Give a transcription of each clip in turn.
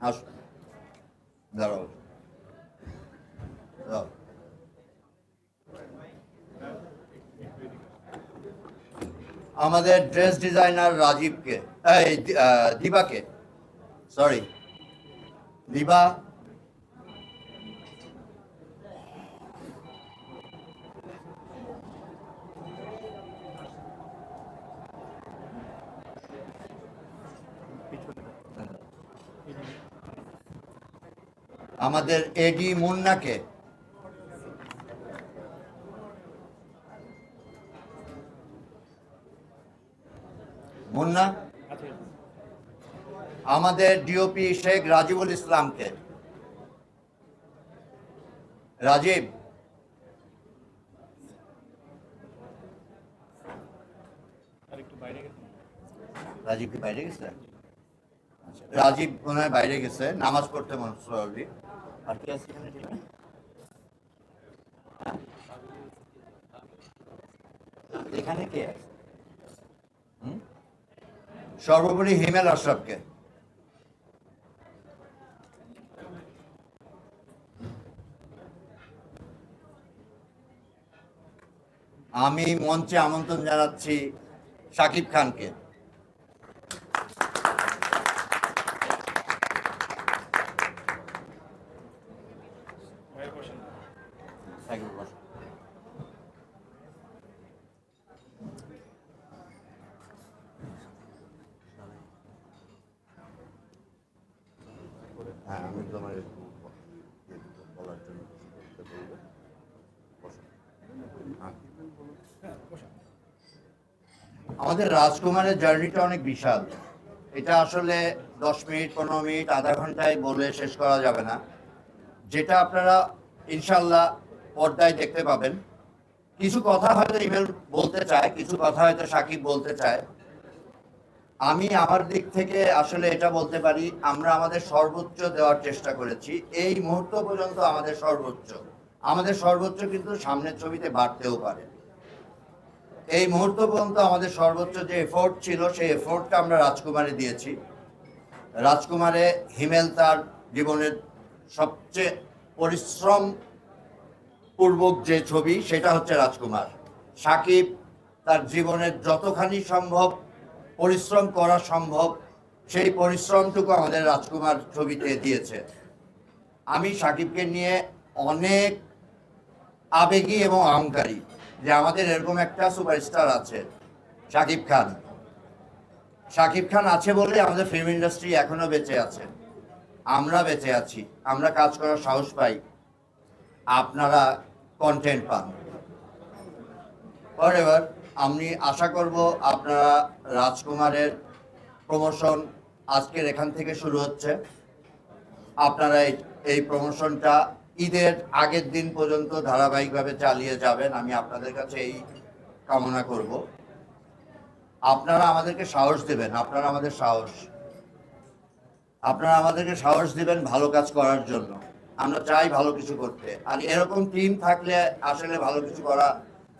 আসো দাঁড়াও। আমাদের ড্রেস ডিজাইনার রাজীবকে এই দিবাকে সরি দিবা আমাদের এডি মুন্নাকে। মুন্না আমাদের ডিওপি শেখ রাজিবুল ইসলামকে। রাজীব রাজীব কি বাইরে গেছে? আচ্ছা, রাজীব মনে হয় বাইরে গেছে নামাজ পড়তে মনে। আর কি আছে? এখানে? এখানে কে সর্বোপরি হিমেল আশরাফকে। আমি মঞ্চে আমন্ত্রণ জানাচ্ছি শাকিব খানকে। করব। হ্যাঁ। আমাদের রাজকুমারের জার্নিটা অনেক বিশাল এটা আসলে দশ মিনিট, পনেরো মিনিট, আধা ঘন্টায় বলে শেষ করা যাবে না যেটা আপনারা ইনশাল্লাহ পর্দায় দেখতে পাবেন। কিছু কথা হয়তো ইমেল বলতে চায়, কিছু কথা হয়তো সাকিব বলতে চায়। আমি আমার দিক থেকে আসলে এটা বলতে পারি, আমরা আমাদের সর্বোচ্চ দেওয়ার চেষ্টা করেছি। এই মুহূর্ত পর্যন্ত আমাদের সর্বোচ্চ। আমাদের সর্বোচ্চ কিন্তু সামনের ছবিতে বাড়তেও পারে। এই মুহূর্ত পর্যন্ত আমাদের সর্বোচ্চ যে এফোর্ট ছিল, সেই এফোর্টটা আমরা রাজকুমারে দিয়েছি। রাজকুমারে হিমেল তার জীবনের সবচেয়ে পরিশ্রম পূর্বক যে ছবি, সেটা হচ্ছে রাজকুমার। সাকিব তার জীবনের যতখানি সম্ভব পরিশ্রম করা সম্ভব, সেই পরিশ্রমটুকু আমাদের রাজকুমার ছবিতে দিয়েছে। আমি সাকিবকে নিয়ে অনেক আবেগী এবং অহংকারী যে আমাদের এরকম একটা সুপারস্টার আছে, সাকিব খান। সাকিব খান আছে বলে আমাদের ফিল্ম ইন্ডাস্ট্রি এখনও বেঁচে আছে। আমরা বেঁচে আছি, আমরা কাজ করার সাহস পাই। আপনারা কন্টেন্ট পান। এবার আমি আশা করব আপনারা রাজকুমারের প্রমোশন আজকের এখান থেকে শুরু হচ্ছে। আপনারা এই- এই প্রমোশনটা ঈদের আগের দিন পর্যন্ত ধারাবাহিকভাবে চালিয়ে যাবেন, আমি আপনাদের কাছে এই কামনা করব। আপনারা আমাদেরকে সাহস দেবেন, আপনারা আমাদের সাহস। আপনারা আমাদেরকে সাহস দিবেন ভালো কাজ করার জন্য। আমরা চাই ভালো কিছু করতে। আর এরকম টিম থাকলে আসলে ভালো কিছু করা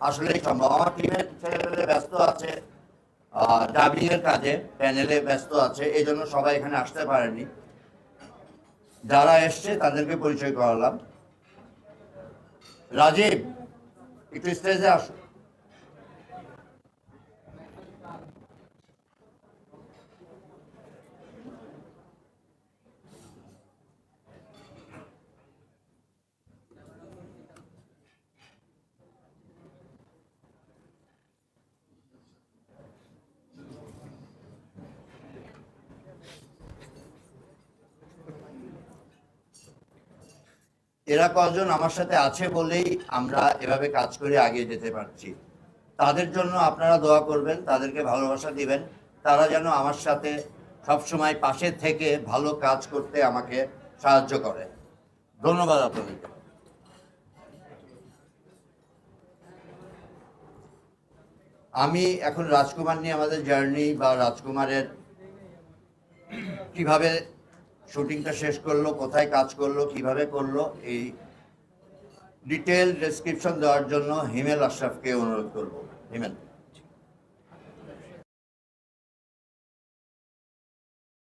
আসলেই সম্ভব। আমার টিমের ছেলেপেলে ব্যস্ত আছে ডাবিং এর কাজে প্যানেলে ব্যস্ত আছে এই জন্য সবাই এখানে আসতে পারেনি। যারা এসছে তাদেরকে পরিচয় করালাম। রাজীব, একটু স্টেজে আসো। এরা কজন আমার সাথে আছে বলেই আমরা এভাবে কাজ করে আগিয়ে যেতে পারছি। তাদের জন্য আপনারা দোয়া করবেন, তাদেরকে ভালোবাসা দিবেন। তারা যেন আমার সাথে সবসময় পাশে থেকে ভালো কাজ করতে আমাকে সাহায্য করে। ধন্যবাদ আপনাদেরকে। আমি এখন রাজকুমার নিয়ে আমাদের জার্নি বা রাজকুমারের কীভাবে শুটিংটা শেষ করল, কোথায় কাজ করল, কীভাবে করল, এই ডিটেল ডেসক্রিপশন দেওয়ার জন্য হিমেল আশরাফকে অনুরোধ করব। হিমেল।